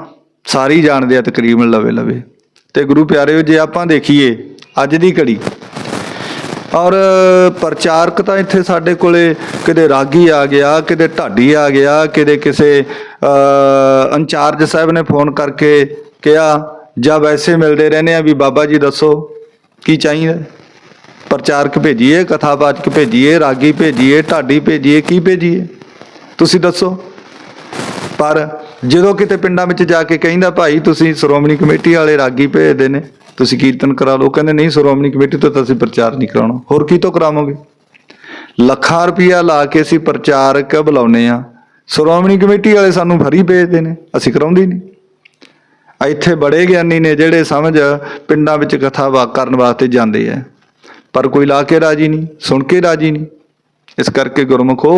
ਸਾਰੇ ਹੀ ਜਾਣਦੇ ਆ ਤਕਰੀਬਨ ਲਵੇ ਲਵੇ ਤੇ ਗੁਰੂ ਪਿਆਰਿਓ, ਜੇ ਆਪਾਂ ਦੇਖੀਏ ਅੱਜ ਦੀ ਘੜੀ, ਔਰ ਪ੍ਰਚਾਰਕ ਤਾਂ ਇੱਥੇ ਸਾਡੇ ਕੋਲੇ ਕਿਤੇ ਰਾਗੀ ਆ ਗਿਆ, ਕਿਤੇ ਢਾਡੀ ਆ ਗਿਆ, ਕਿਤੇ ਕਿਸੇ ਇੰਚਾਰਜ ਸਾਹਿਬ ਨੇ ਫੋਨ ਕਰਕੇ ਕਿਹਾ, ਜਾਂ ਵੈਸੇ ਮਿਲਦੇ ਰਹਿੰਦੇ ਆ ਵੀ ਬਾਬਾ ਜੀ ਦੱਸੋ, ਕੀ ਚਾਹੀਦਾ? ਪ੍ਰਚਾਰਕ ਭੇਜੀਏ, ਕਥਾਵਾਚਕ ਭੇਜੀਏ, ਰਾਗੀ ਭੇਜੀਏ, ਢਾਡੀ ਭੇਜੀਏ, ਕੀ ਭੇਜੀਏ? ਤੁਸੀਂ ਦੱਸੋ। ਪਰ ਜਦੋਂ ਕਿਤੇ ਪਿੰਡਾਂ ਵਿੱਚ ਜਾ ਕੇ ਕਹਿੰਦਾ, ਭਾਈ, ਤੁਸੀਂ ਸ਼੍ਰੋਮਣੀ ਕਮੇਟੀ ਵਾਲੇ ਰਾਗੀ ਭੇਜਦੇ ਨੇ, ਤੁਸੀਂ ਕੀਰਤਨ ਕਰਾ ਲਓ। ਕਹਿੰਦੇ, ਨਹੀਂ, ਸ਼੍ਰੋਮਣੀ ਕਮੇਟੀ ਤੋਂ ਤਾਂ ਅਸੀਂ ਪ੍ਰਚਾਰ ਨਹੀਂ ਕਰਾਉਣਾ। ਹੋਰ ਕੀ ਤੋਂ ਕਰਾਵਾਂਗੇ? ਲੱਖਾਂ ਰੁਪਈਆ ਲਾ ਕੇ ਅਸੀਂ ਪ੍ਰਚਾਰਕ ਬੁਲਾਉਨੇ ਆ ਸ਼੍ਰੋਮਣੀ ਕਮੇਟੀ ਵਾਲੇ ਸਾਨੂੰ ਫਰੀ ਭੇਜਦੇ ਨੇ, ਅਸੀਂ ਕਰਾਉਂਦੇ ਨਹੀਂ। ਇੱਥੇ ਬੜੇ ਗਿਆਨੀ ਨੇ ਜਿਹੜੇ ਸਮਝ ਪਿੰਡਾਂ ਵਿੱਚ ਕਥਾ ਵਾਕ ਕਰਨ ਵਾਸਤੇ ਜਾਂਦੇ ਆ। ਪਰ ਕੋਈ ਲਾ ਕੇ ਰਾਜੀ ਨਹੀਂ, ਸੁਣ ਕੇ ਰਾਜੀ ਨਹੀਂ। ਇਸ ਕਰਕੇ ਗੁਰਮੁਖੋ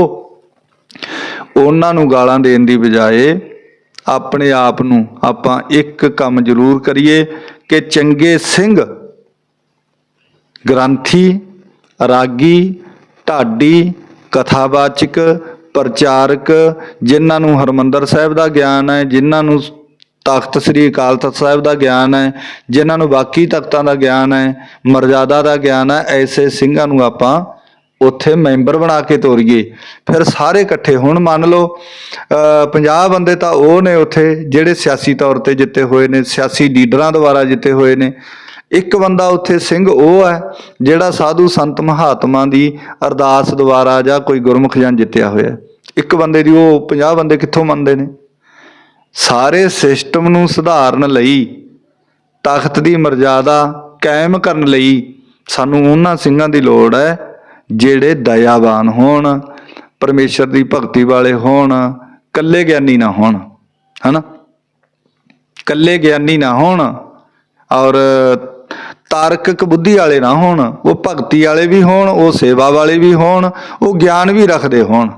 ਉਹਨਾਂ ਨੂੰ ਗਾਲਾਂ ਦੇਣ ਦੀ ਬਜਾਏ ਆਪਣੇ ਆਪ ਨੂੰ ਆਪਾਂ ਇੱਕ ਕੰਮ ਜ਼ਰੂਰ ਕਰੀਏ ਕਿ ਚੰਗੇ ਸਿੰਘ, ਗ੍ਰੰਥੀ, ਰਾਗੀ, ਢਾਡੀ, ਕਥਾਵਾਚਕ, ਪ੍ਰਚਾਰਕ, ਜਿਨ੍ਹਾਂ ਨੂੰ ਹਰਮੰਦਰ ਸਾਹਿਬ ਦਾ ਗਿਆਨ ਹੈ, ਜਿਨ੍ਹਾਂ ਨੂੰ ਤਖਤ ਸ੍ਰੀ ਅਕਾਲ ਤਖਤ ਸਾਹਿਬ ਦਾ ਗਿਆਨ ਹੈ, ਜਿਨ੍ਹਾਂ ਨੂੰ ਬਾਕੀ ਤਖਤਾਂ ਦਾ ਗਿਆਨ ਹੈ, ਮਰਜ਼ਾਦਾ ਦਾ ਗਿਆਨ ਹੈ, ਐਸੇ ਸਿੰਘਾਂ ਨੂੰ ਆਪਾਂ ਉੱਥੇ ਮੈਂਬਰ ਬਣਾ ਕੇ ਤੋਰੀਏ। ਫਿਰ ਸਾਰੇ ਇਕੱਠੇ ਹੁਣ ਮੰਨ ਲਓ ਅ, 50 ਬੰਦੇ ਤਾਂ ਉਹ ਨੇ ਉੱਥੇ ਜਿਹੜੇ ਸਿਆਸੀ ਤੌਰ ਤੇ ਜਿੱਤੇ ਹੋਏ ਨੇ ਸਿਆਸੀ ਲੀਡਰਾਂ ਦੁਆਰਾ ਜਿੱਤੇ ਹੋਏ ਨੇ। ਇੱਕ ਬੰਦਾ ਉੱਥੇ ਸਿੰਘ ਉਹ ਹੈ ਜਿਹੜਾ ਸਾਧੂ ਸੰਤ ਮਹਾਤਮਾ ਦੀ ਅਰਦਾਸ ਦੁਆਰਾ ਜਾਂ ਕੋਈ ਗੁਰਮੁਖ ਜਨ ਜਿੱਤਿਆ ਹੋਇਆ। ਇੱਕ ਬੰਦੇ ਦੀ ਉਹ 50 ਬੰਦੇ ਕਿੱਥੋਂ ਮੰਨਦੇ ਨੇ? ਸਾਰੇ ਸਿਸਟਮ ਨੂੰ ਸੁਧਾਰਨ ਲਈ ਤਖਤ ਦੀ ਮਰਜ਼ਾਦਾ ਕਾਇਮ ਕਰਨ ਲਈ ਸਾਨੂੰ ਉਹਨਾਂ ਸਿੰਘਾਂ ਦੀ ਲੋੜ ਹੈ। ਜਿਹੜੇ ਦਇਆਵਾਨ ਹੋਣ, ਪਰਮੇਸ਼ਰ ਦੀ ਭਗਤੀ ਵਾਲੇ ਹੋਣ, ਕੱਲੇ ਗਿਆਨੀ ਨਾ ਹੋਣ, ਹਨਾ? ਕੱਲੇ ਗਿਆਨੀ ਨਾ ਹੋਣ ਔਰ ਤਾਰਕਿਕ ਬੁੱਧੀ ਵਾਲੇ ਨਾ ਹੋਣ, ਉਹ ਭਗਤੀ ਵਾਲੇ ਵੀ ਹੋਣ, ਉਹ ਸੇਵਾ ਵਾਲੇ ਵੀ ਹੋਣ, ਉਹ ਗਿਆਨ ਵੀ ਰੱਖਦੇ ਹੋਣ।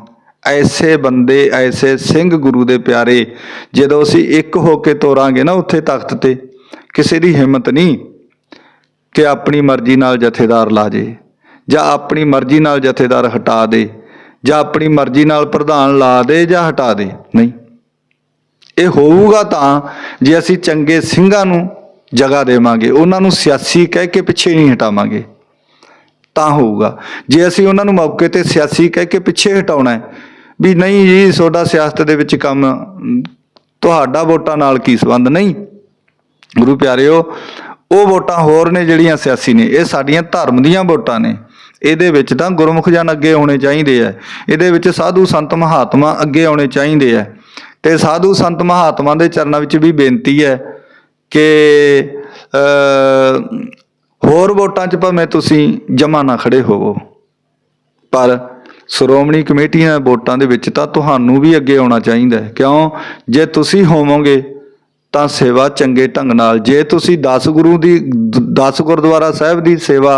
ਐਸੇ ਬੰਦੇ, ਐਸੇ ਸਿੰਘ ਗੁਰੂ ਦੇ ਪਿਆਰੇ, ਜਦੋਂ ਅਸੀਂ ਇੱਕ ਹੋ ਕੇ ਤੋਰਾਂਗੇ ਨਾ ਉੱਥੇ ਤਖਤ ਤੇ, ਕਿਸੇ ਦੀ ਹਿੰਮਤ ਨਹੀਂ ਕਿ ਆਪਣੀ ਮਰਜ਼ੀ ਨਾਲ ਜਥੇਦਾਰ ਲਾ ਜੇ। ਜਾਂ ਆਪਣੀ ਮਰਜ਼ੀ ਨਾਲ ਜਥੇਦਾਰ ਹਟਾ ਦੇ, ਜਾਂ ਆਪਣੀ ਮਰਜ਼ੀ ਨਾਲ ਪ੍ਰਧਾਨ ਲਾ ਦੇ ਜਾਂ ਹਟਾ ਦੇ, ਨਹੀਂ। ਇਹ ਹੋਊਗਾ ਤਾਂ ਜੇ ਅਸੀਂ ਚੰਗੇ ਸਿੰਘਾਂ ਨੂੰ ਜਗ੍ਹਾ ਦੇਵਾਂਗੇ, ਉਹਨਾਂ ਨੂੰ ਸਿਆਸੀ ਕਹਿ ਕੇ ਪਿੱਛੇ ਨਹੀਂ ਹਟਾਵਾਂਗੇ, ਤਾਂ ਹੋਊਗਾ। ਜੇ ਅਸੀਂ ਉਹਨਾਂ ਨੂੰ ਮੌਕੇ ਤੇ ਸਿਆਸੀ ਕਹਿ ਕੇ ਪਿੱਛੇ ਹਟਾਉਣਾ ਹੈ, ਵੀ ਨਹੀਂ ਜੀ, ਤੁਹਾਡਾ ਸਿਆਸਤ ਦੇ ਵਿੱਚ ਕੰਮ, ਤੁਹਾਡਾ ਵੋਟਾਂ ਨਾਲ ਕੀ ਸੰਬੰਧ? ਨਹੀਂ। ਗੁਰੂ ਪਿਆਰਿਓ, ਉਹ ਵੋਟਾਂ ਹੋਰ ਨੇ ਜਿਹੜੀਆਂ ਸਿਆਸੀ ਨੇ, ਇਹ ਸਾਡੀਆਂ ਧਰਮ ਦੀਆਂ ਵੋਟਾਂ ਨੇ। ਇਹਦੇ ਵਿੱਚ ਤਾਂ ਗੁਰਮੁਖ ਜਨ ਅੱਗੇ ਹੋਣੇ ਚਾਹੀਦੇ ਆ। ਇਹਦੇ ਵਿੱਚ ਸਾਧੂ ਸੰਤ ਮਹਾਤਮਾ ਅੱਗੇ ਆਉਣੇ ਚਾਹੀਦੇ ਆ। ਤੇ ਸਾਧੂ ਸੰਤ ਮਹਾਤਮਾ ਦੇ ਚਰਨਾਂ ਵਿੱਚ ਵੀ ਬੇਨਤੀ ਹੈ ਕਿ ਹੋਰ ਵੋਟਾਂ 'ਚ ਭਾਵੇਂ ਤੁਸੀਂ ਜਮਾ ਨਾ ਖੜੇ ਹੋਵੋ। ਪਰ ਸ਼੍ਰੋਮਣੀ ਕਮੇਟੀਆਂ ਵੋਟਾਂ ਦੇ ਵਿੱਚ ਤਾਂ ਤੁਹਾਨੂੰ ਵੀ ਅੱਗੇ ਆਉਣਾ ਚਾਹੀਦਾ ਹੈ। ਕਿਉਂ? ਜੇ ਤੁਸੀਂ ਹੋਵੋਗੇ ਤਾਂ ਸੇਵਾ ਚੰਗੇ ਢੰਗ ਨਾਲ। ਜੇ ਤੁਸੀਂ 10 ਗੁਰੂ ਦੀ 10 ਗੁਰਦੁਆਰਾ ਸਾਹਿਬ ਦੀ ਸੇਵਾ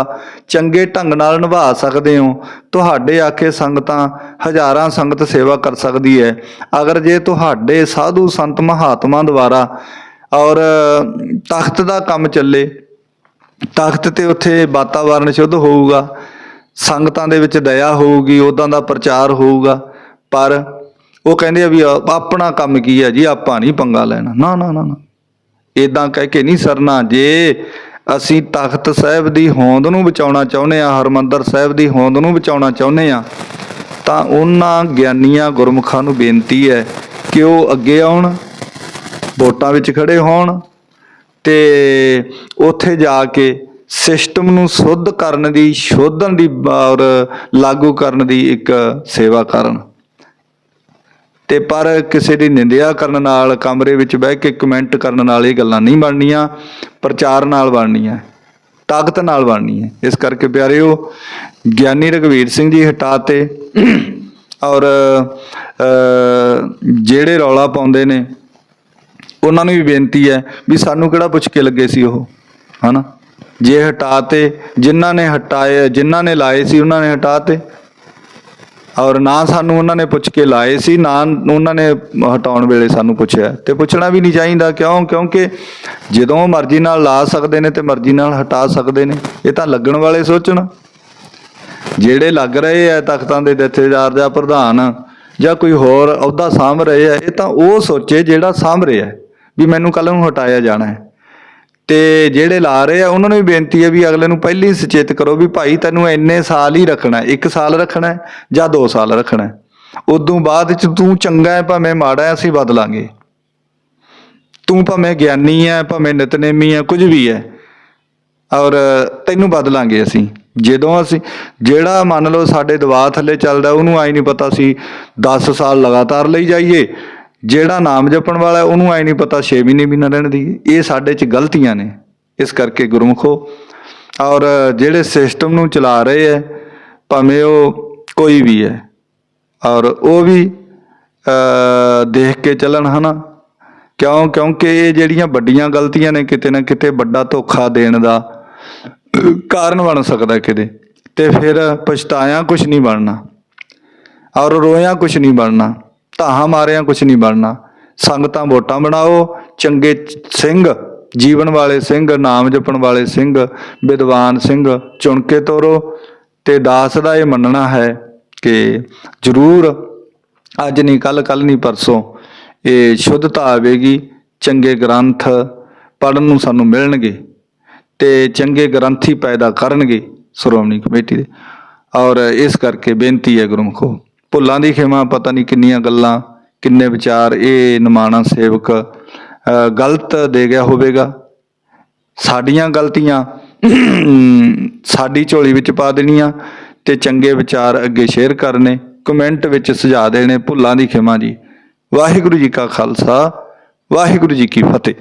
ਚੰਗੇ ਢੰਗ ਨਾਲ ਨਿਭਾ ਸਕਦੇ ਹੋ, ਤੁਹਾਡੇ ਆਖੇ ਸੰਗਤਾਂ ਹਜ਼ਾਰਾਂ ਸੰਗਤ ਸੇਵਾ ਕਰ ਸਕਦੀ ਹੈ। ਅਗਰ ਜੇ ਤੁਹਾਡੇ ਸਾਧੂ ਸੰਤ ਮਹਾਤਮਾ ਦੁਆਰਾ ਔਰ ਤਖਤ ਦਾ ਕੰਮ ਚੱਲੇ, ਤਖਤ ਤੇ ਉੱਥੇ ਵਾਤਾਵਰਣ ਸ਼ੁੱਧ ਹੋਊਗਾ, ਸੰਗਤਾਂ ਦੇ ਵਿੱਚ ਦਇਆ ਹੋਊਗੀ ਉਦਾਂ ਦਾ ਪ੍ਰਚਾਰ ਹੋਊਗਾ, ਪਰ ਉਹ ਕਹਿੰਦੇ ਆ ਵੀ ਆਪਣਾ ਕੰਮ ਕੀ ਹੈ ਜੀ, ਆਪਾਂ ਨਹੀਂ ਪੰਗਾ ਲੈਣਾ। ਨਾ ਨਾ ਨਾ ਨਾ। ਇਦਾਂ ਕਹਿ ਕੇ ਨਹੀਂ ਸਰਨਾ ਜੇ ਅਸੀਂ ਤਖਤ ਸਾਹਿਬ ਦੀ ਹੋਂਦ ਨੂੰ ਬਚਾਉਣਾ ਚਾਹੁੰਦੇ ਆ, ਹਰਮੰਦਰ ਸਾਹਿਬ ਦੀ ਹੋਂਦ ਨੂੰ ਬਚਾਉਣਾ ਚਾਹੁੰਦੇ ਆ, ਤਾਂ ਉਹਨਾਂ ਗਿਆਨੀਆਂ ਗੁਰਮੁਖਾਂ ਨੂੰ ਬੇਨਤੀ ਹੈ ਕਿ ਉਹ ਅੱਗੇ ਆਉਣ, ਵੋਟਾਂ ਵਿੱਚ ਖੜੇ ਹੋਣ ਤੇ ਉੱਥੇ ਜਾ ਕੇ ਸਿਸਟਮ ਨੂੰ ਸੁੱਧ ਕਰਨ ਦੀ, ਸ਼ੋਧਨ ਦੀ ਔਰ ਲਾਗੂ ਕਰਨ ਦੀ ਇੱਕ ਸੇਵਾ ਕਰਨ। ਤੇ ਪਰ ਕਿਸੇ ਦੀ ਨਿੰਦਿਆ ਕਰਨ ਨਾਲ ਕਮਰੇ ਵਿੱਚ ਬਹਿ ਕੇ ਕਮੈਂਟ ਕਰਨ ਨਾਲ ਇਹ ਗੱਲਾਂ ਨਹੀਂ ਬਣਨੀਆਂ, ਪ੍ਰਚਾਰ ਨਾਲ ਬਣਨੀਆਂ, ਤਾਕਤ ਨਾਲ ਬਣਨੀ ਹੈ ਇਸ ਕਰਕੇ ਪਿਆਰਿਓ, ਗਿਆਨੀ ਰਘਵੀਰ ਸਿੰਘ ਜੀ ਹਟਾ ਤੇ ਔਰ ਜਿਹੜੇ ਰੌਲਾ ਪਾਉਂਦੇ ਨੇ, ਉਹਨਾਂ ਨੂੰ ਵੀ ਬੇਨਤੀ ਹੈ ਵੀ ਸਾਨੂੰ ਕਿਹੜਾ ਪੁੱਛ ਕੇ ਲੱਗੇ ਸੀ ਉਹ, ਹਨਾ? ਜੇ ਹਟਾ ਤੇ, ਜਿਨ੍ਹਾਂ ਨੇ ਹਟਾਏ, ਜਿਨ੍ਹਾਂ ਨੇ ਲਾਏ ਸੀ, ਉਹਨਾਂ ਨੇ ਹਟਾ ਤੇ। ਔਰ ਨਾ ਸਾਨੂੰ ਉਹਨਾਂ ਨੇ ਪੁੱਛ ਕੇ ਲਾਏ ਸੀ, ਨਾ ਉਹਨਾਂ ਨੇ ਹਟਾਉਣ ਵੇਲੇ ਸਾਨੂੰ ਪੁੱਛਿਆ। ਤੇ ਪੁੱਛਣਾ ਵੀ ਨਹੀਂ ਚਾਹੀਦਾ ਕਿਉਂ? ਕਿਉਂਕਿ ਜਦੋਂ ਮਰਜ਼ੀ ਨਾਲ ਲਾ ਸਕਦੇ ਨੇ ਤੇ ਮਰਜ਼ੀ ਨਾਲ ਹਟਾ ਸਕਦੇ ਨੇ। ਇਹ ਤਾਂ ਲੱਗਣ ਵਾਲੇ ਸੋਚਣ। ਜਿਹੜੇ ਲੱਗ ਰਹੇ ਆ ਤਖਤਾਂ ਦੇ ਜਥੇਦਾਰ ਜਾਂ ਪ੍ਰਧਾਨ ਜਾਂ ਕੋਈ ਹੋਰ ਅਹੁਦਾ ਸਾਂਭ ਰਹੇ ਆ, ਇਹ ਤਾਂ ਉਹ ਸੋਚੇ ਜਿਹੜਾ ਸਾਂਭ ਰਿਹਾ ਵੀ ਮੈਨੂੰ ਕੱਲ ਨੂੰ ਹਟਾਇਆ ਜਾਣਾ ਹੈ। ਤੇ ਜਿਹੜੇ ਲਾ ਰਹੇ ਆ, ਉਹਨਾਂ ਨੂੰ ਵੀ ਬੇਨਤੀ ਹੈ ਵੀ ਅਗਲੇ ਨੂੰ ਪਹਿਲਾਂ ਹੀ ਸੁਚੇਤ ਕਰੋ ਵੀ ਭਾਈ ਤੈਨੂੰ ਇੰਨੇ ਸਾਲ ਹੀ ਰੱਖਣਾ ਇੱਕ ਸਾਲ ਰੱਖਣਾ ਜਾਂ ਦੋ ਸਾਲ ਰੱਖਣਾ ਉਦੋਂ ਬਾਅਦ ਚ ਤੂੰ ਚੰਗਾ ਹੈ, ਭਾਵੇਂ ਮਾੜਾ ਹੈ, ਅਸੀਂ ਬਦਲਾਂਗੇ। ਤੂੰ ਭਾਵੇਂ ਗਿਆਨੀ ਹੈ, ਭਾਵੇਂ ਨਿਤਨੇਮੀ ਹੈ, ਕੁਝ ਵੀ ਹੈ। ਔਰ ਤੈਨੂੰ ਬਦਲਾਂਗੇ ਅਸੀਂ। ਜਦੋਂ ਅਸੀਂ, ਜਿਹੜਾ ਮੰਨ ਲਓ ਸਾਡੇ ਦਵਾ ਥੱਲੇ ਚੱਲਦਾ, ਉਹਨੂੰ ਆਈ ਨਹੀਂ ਪਤਾ ਸੀ 10 ਸਾਲ ਲਗਾਤਾਰ ਲਈ ਜਾਈਏ ਜਿਹੜਾ ਨਾਮ ਜਪਣ ਵਾਲਾ, ਉਹਨੂੰ ਆਈ ਨਹੀਂ ਪਤਾ 6 ਮਹੀਨੇ ਵੀ ਨਾ ਰਹਿਣ ਦੀ। ਇਹ ਸਾਡੇ 'ਚ ਗਲਤੀਆਂ ਨੇ। ਇਸ ਕਰਕੇ ਗੁਰਮੁਖੋ, ਔਰ ਜਿਹੜੇ ਸਿਸਟਮ ਨੂੰ ਚਲਾ ਰਹੇ ਹੈ ਭਾਵੇਂ ਉਹ ਕੋਈ ਵੀ ਹੈ ਔਰ ਉਹ ਵੀ ਦੇਖ ਕੇ ਚੱਲਣ ਹਨਾ। ਕਿਉਂ? ਕਿਉਂਕਿ ਇਹ ਜਿਹੜੀਆਂ ਵੱਡੀਆਂ ਗਲਤੀਆਂ ਨੇ, ਕਿਤੇ ਨਾ ਕਿਤੇ ਵੱਡਾ ਧੋਖਾ ਦੇਣ ਦਾ ਕਾਰਨ ਬਣ ਸਕਦਾ ਕਿਤੇ। ਤੇ ਫਿਰ ਪਛਤਾਇਆ ਕੁਝ ਨਹੀਂ ਬਣਨਾ, ਔਰ ਰੋਇਆ ਕੁਝ ਨਹੀਂ ਬਣਨਾ। ਧਾਹਾਂ ਮਾਰਿਆਂ ਕੁਝ ਨਹੀਂ ਬਣਨਾ। ਸੰਗਤਾਂ ਵੋਟਾਂ ਬਣਾਓ, ਚੰਗੇ ਸਿੰਘ, ਜੀਵਨ ਵਾਲੇ ਸਿੰਘ, ਨਾਮ ਜਪਣ ਵਾਲੇ ਸਿੰਘ, ਵਿਦਵਾਨ ਸਿੰਘ ਚੁਣ ਕੇ ਤੋਰੋ। ਤੇ ਦਾਸ ਦਾ ਇਹ ਮੰਨਣਾ ਹੈ ਕਿ ਜ਼ਰੂਰ ਅੱਜ ਨਹੀਂ ਕੱਲ ਕੱਲ ਨਹੀਂ, ਪਰਸੋਂ ਇਹ ਸ਼ੁੱਧਤਾ ਆਵੇਗੀ, ਚੰਗੇ ਗ੍ਰੰਥ ਪੜਨ ਨੂੰ ਸਾਨੂੰ ਮਿਲਣਗੇ ਤੇ ਚੰਗੇ ਗ੍ਰੰਥੀ ਪੈਦਾ ਕਰਨਗੇ ਸ਼੍ਰੋਮਣੀ ਕਮੇਟੀ ਦੇ। ਔਰ ਇਸ ਕਰਕੇ ਬੇਨਤੀ ਹੈ ਗੁਰਮਖੋ ਭੁੱਲਾਂ ਦੀ ਖਿਮਾ ਪਤਾ ਨਹੀਂ ਕਿੰਨੀਆਂ ਗੱਲਾਂ ਕਿੰਨੇ ਵਿਚਾਰ ਇਹ ਨਿਮਾਣਾ ਸੇਵਕ ਅ, ਗਲਤ ਦੇ ਗਿਆ ਹੋਵੇਗਾ। ਸਾਡੀਆਂ ਗਲਤੀਆਂ ਸਾਡੀ ਝੋਲੀ ਵਿੱਚ ਪਾ ਦੇਣੀਆਂ ਤੇ ਚੰਗੇ ਵਿਚਾਰ ਅੱਗੇ ਸ਼ੇਅਰ ਕਰਨੇ ਕਮੈਂਟ ਵਿੱਚ ਸੁਝਾ ਦੇਣੇ ਭੁੱਲਾਂ ਦੀ ਖਿਮਾ ਜੀ। ਵਾਹਿਗੁਰੂ ਜੀ ਕਾ ਖਾਲਸਾ ਵਾਹਿਗੁਰੂ ਜੀ ਕੀ ਫਤਿਹ।